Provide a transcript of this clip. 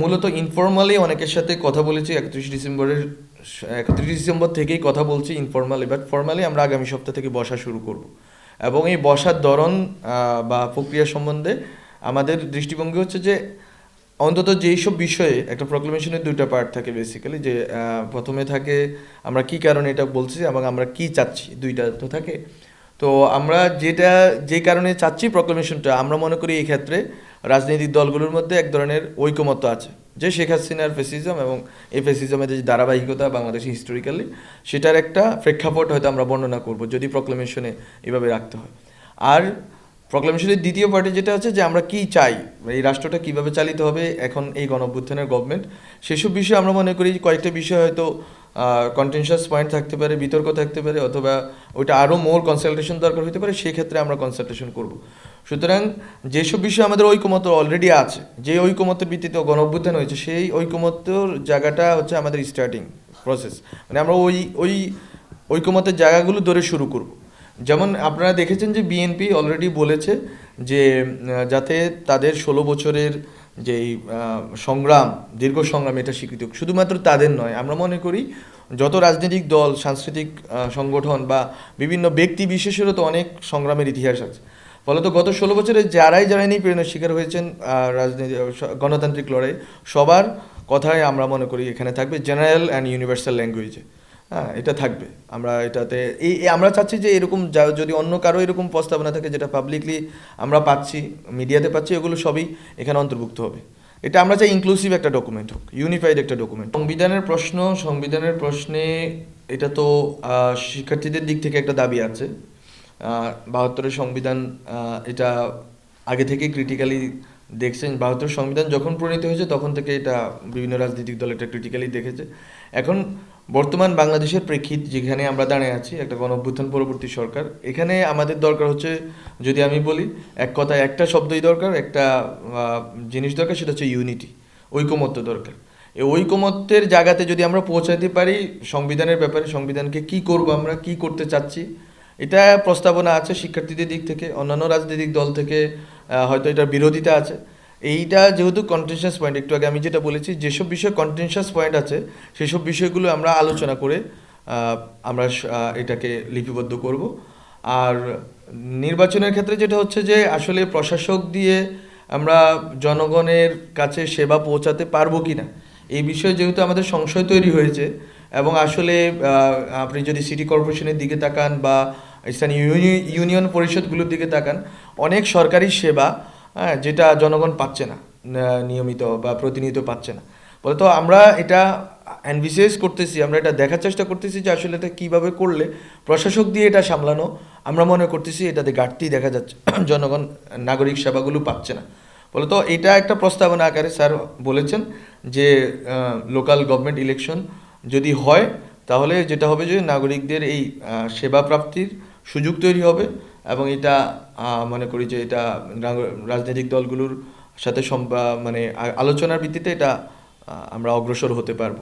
মূলত ইনফর্মালি অনেকের সাথে কথা বলেছি, একত্রিশ ডিসেম্বরের, একত্রিশ ডিসেম্বর থেকেই কথা বলছি ইনফর্মালি বাট ফর্মালি আমরা আগামী সপ্তাহ থেকে বসা শুরু করব। এবং এই বসার ধরন বা প্রক্রিয়া সম্বন্ধে আমাদের দৃষ্টিভঙ্গি হচ্ছে যে, অন্তত যেই সব বিষয়ে একটা প্রক্লেমেশনের দুইটা পার্ট থাকে বেসিক্যালি যে প্রথমে থাকে আমরা কি কারণে এটা বলছি এবং আমরা কি চাচ্ছি, দুইটা তো থাকে। তো আমরা যেটা, যে কারণে চাচ্ছি প্রক্লেমেশনটা আমরা মনে করি এই ক্ষেত্রে রাজনৈতিক দলগুলোর মধ্যে এক ধরনের ঐকমত্য আছে। যে শেখ হাসিনার ফেসিজম এবং এই ফেসিজমের যে ধারাবাহিকতা বাংলাদেশে হিস্টোরিক্যালি সেটার একটা প্রেক্ষাপট হয়তো আমরা বর্ণনা করব যদি প্রক্লেমেশনে এভাবে রাখতে হয়। আর প্রক্লেমেশনের দ্বিতীয় পার্টি যেটা আছে যে আমরা কি চাই, এই রাষ্ট্রটা কীভাবে চালিত হবে, এখন এই গণঅভ্যুত্থানের গভর্নমেন্ট সেসব বিষয়ে আমরা মনে করি কয়েকটা বিষয় হয়তো কন্টেনশাস পয়েন্ট থাকতে পারে, বিতর্ক থাকতে পারে, অথবা ওইটা আরও মোর কনসালটেশন দরকার হতে পারে, সেক্ষেত্রে আমরা কনসালটেশন করব। সুতরাং যেসব বিষয়ে আমাদের ঐকমত্য অলরেডি আছে, যে ঐকমত্যের ভিত্তিতে গণ অভ্যুত্থান হয়েছে, সেই ঐকমত্যর জায়গাটা হচ্ছে আমাদের স্টার্টিং প্রসেস মানে আমরা ওই ওই ঐকমত্যের জায়গাগুলো ধরে শুরু করব। যেমন আপনারা দেখেছেন যে বিএনপি অলরেডি বলেছে যে যাতে তাদের ষোলো বছরের যেই আহ, সংগ্রাম দীর্ঘ সংগ্রাম এটা স্বীকৃত। শুধুমাত্র তাদের নয় আমরা মনে করি যত রাজনৈতিক দল সাংস্কৃতিক সংগঠন বা বিভিন্ন ব্যক্তি বিশেষেরও তো অনেক সংগ্রামের ইতিহাস আছে ফলত গত ষোলো বছরে যারাই যারাই নিপীড়নের শিকার হয়েছেন রাজনীতি গণতান্ত্রিক লড়াই সবার কথাই আমরা মনে করি এখানে থাকবে জেনারেল অ্যান্ড ইউনিভার্সাল ল্যাঙ্গুয়েজে হ্যাঁ এটা থাকবে। আমরা এটাতে, এই আমরা চাচ্ছি যে এরকম যদি অন্য কারও এরকম প্রস্তাবনা থাকে যেটা পাবলিকলি আমরা পাচ্ছি, মিডিয়াতে পাচ্ছি, এগুলো সবই এখানে অন্তর্ভুক্ত হবে। এটা আমরা চাই ইনক্লুসিভ একটা ডকুমেন্ট হোক ইউনিফাইড একটা ডকুমেন্ট সংবিধানের প্রশ্ন, সংবিধানের প্রশ্নে এটা তো শিক্ষার্থীদের দিক থেকে একটা দাবি আছে। বাহাত্তরের সংবিধান এটা আগে থেকে ক্রিটিক্যালি দেখছেন। বাহাত্তর সংবিধান যখন প্রণীত হয়েছে, তখন থেকে এটা বিভিন্ন রাজনৈতিক দল এটা ক্রিটিক্যালি দেখেছে। এখন বর্তমান বাংলাদেশের প্রেক্ষিত যেখানে আমরা দাঁড়িয়ে আছি, একটা গণ অভ্যুত্থান পরবর্তী সরকার, এখানে আমাদের দরকার হচ্ছে, যদি আমি বলি, এক কথায় একটা শব্দই দরকার, একটা জিনিস দরকার, সেটা হচ্ছে ইউনিটি ঐকমত্য দরকার। এই ঐকমত্যের জায়গাতে যদি আমরা পৌঁছাতে পারি, সংবিধানের ব্যাপারে, সংবিধানকে কি করব আমরা, কি করতে চাচ্ছি, এটা প্রস্তাবনা আছে শিক্ষার্থীদের দিক থেকে, অন্যান্য রাজনৈতিক দল থেকে হয়তো এটার বিরোধিতা আছে। এইটা যেহেতু কন্টেনশাস পয়েন্ট একটু আগে আমি যেটা বলেছি, যেসব বিষয়ে কন্টেনশাস পয়েন্ট আছে, সেসব বিষয়গুলো আমরা আলোচনা করে আমরা এটাকে লিপিবদ্ধ করব। আর নির্বাচনের ক্ষেত্রে যেটা হচ্ছে যে, আসলে প্রশাসক দিয়ে আমরা জনগণের কাছে সেবা পৌঁছাতে পারব কি না এই বিষয়ে যেহেতু আমাদের সংশয় তৈরি হয়েছে, এবং আসলে আপনি যদি সিটি কর্পোরেশনের দিকে তাকান বা স্থানীয় ইউনিয়ন পরিষদগুলোর দিকে তাকান, অনেক সরকারি সেবা হ্যাঁ যেটা জনগণ পাচ্ছে না নিয়মিত বা প্রতিনিয়ত পাচ্ছে না। বলতো আমরা এটা অ্যানভিসিয়াস করতেছি, আমরা এটা দেখার চেষ্টা করতেছি যে আসলে এটা কীভাবে করলে প্রশাসক দিয়ে এটা সামলানো, আমরা মনে করতেছি এটাতে ঘাটতি দেখা যাচ্ছে, জনগণ, নাগরিক সেবাগুলো পাচ্ছে না। বলতো এটা একটা প্রস্তাবনা আকারে স্যার বলেছেন যে লোকাল গভর্নমেন্ট ইলেকশন যদি হয়, তাহলে যেটা হবে যে নাগরিকদের এই সেবা প্রাপ্তির সুযোগ তৈরি হবে এবং এটা মনে করি যে এটা রাজনৈতিক দলগুলোর সাথে মানে আলোচনার ভিত্তিতে এটা আমরা অগ্রসর হতে পারব।